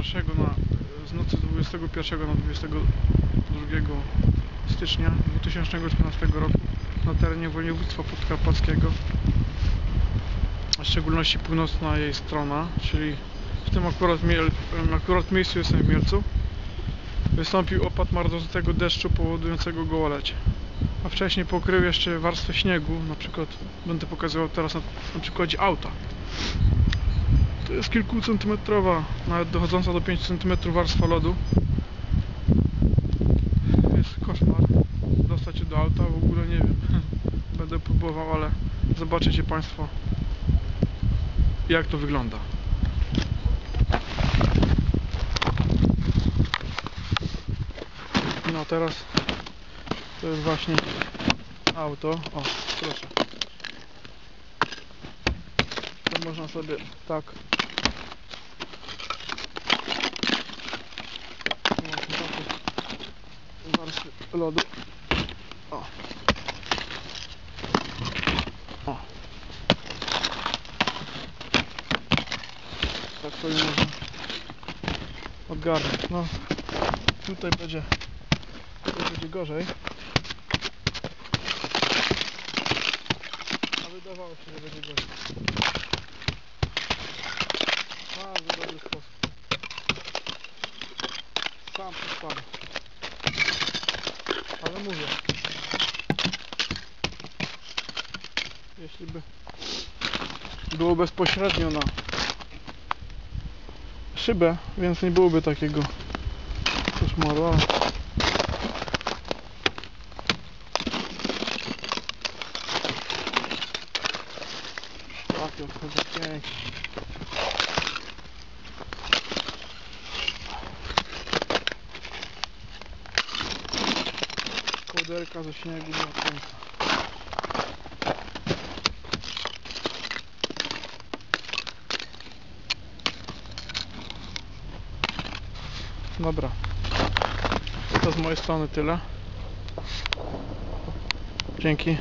21 na 22 stycznia 2014 roku na terenie województwa podkarpackiego, w szczególności północna jej strona, czyli w tym akurat, miel, akurat miejscu jestem w Mielcu, wystąpił opad marznącego deszczu powodującego gołolecie. A wcześniej pokrył jeszcze warstwę śniegu, na przykład będę pokazywał teraz na, na przykładzie auta. To jest kilkucentymetrowa, nawet dochodząca do 5 cm warstwa lodu. Jest koszmar. Dostać się do auta w ogóle nie wiem. Będę próbował, ale zobaczycie Państwo jak to wygląda. No teraz to jest właśnie auto. O, proszę. To można sobie tak. Właśnie takie warstwy lodu. O. O. Tak sobie można odgarnąć. No tutaj będzie tutaj będzie gorzej. A wydawało się, że będzie gorzej. Bardzo dobry sposób. Sam przespadł. Mówię. Jeśli by było bezpośrednio na szybę, więc nie byłoby takiego koszmaru, ale takie odchodzi pięknie. Kołderka ze śniegu na końca. Dobra. To z mojej strony tyle. Dzięki.